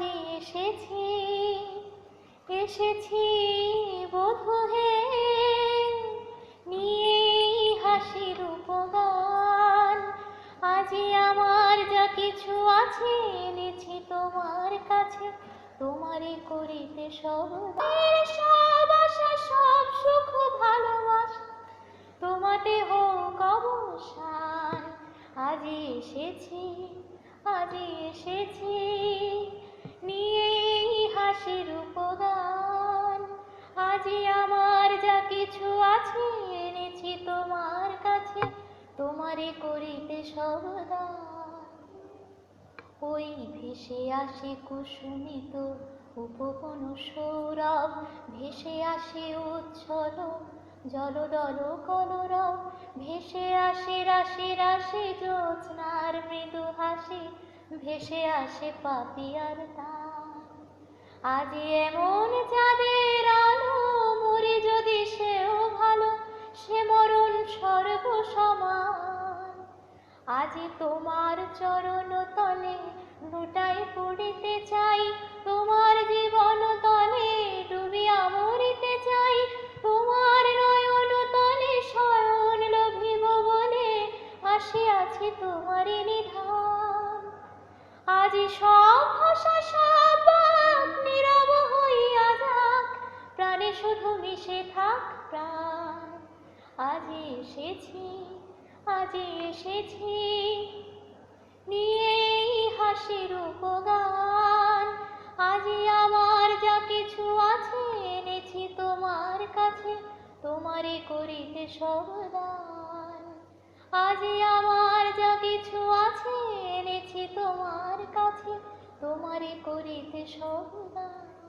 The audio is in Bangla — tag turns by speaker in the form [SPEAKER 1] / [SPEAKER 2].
[SPEAKER 1] আজি এসেছি এসেছি বধু হে। নিয়ে হাসির উপগান, আজি আমার যা কিছু আছে এনেছি তোমার কাছে। তোমারই করিতে সব। সব আশা, সব সুখ, ভালোবাসা। তোমাতে হোক অবসান, আজি এসেছি আজি এসেছি। নিয়ে হাসির উপগান আজি আমার যা কিছু আছে এনেছি তোমার কাছে তোমারই করিতে সবদান ওই ভেসে আসে কুসুমিত উপবন সৌরভ, ভেসে আসে উচ্ছল জলদল কলরব, ভেসে আসে রাশি রাশি জ্যোৎস্নার মৃদু হাসি ভেসে আসে পাপিয়ার তান আজ এমন যাদের আলো, মরি যদি সেও ভালো, সে মরণ সর্ব সমান আজি তোমার চরণ তলে লুটাই পড়িতে চাই, তোমার জীবন তলে ডুবিয়া মরিতে চাই, তোমার নয়ন তলে শয়ন লোভিব বলে আসিয়াছি তোমারই নিধান আজি সব ভাষা, সব নীরব হইয়া যাক। প্রাণে শুধু মিশে থাক প্রাণ। আজি এসেছি আজি এসেছি। নিয়ে হাসির উপগান। আজি আমার যা কিছু আছে এনেছি তোমার কাছে। তোমারই করিতে সবদান তোমার কাছে তোমারে করিতে সবদান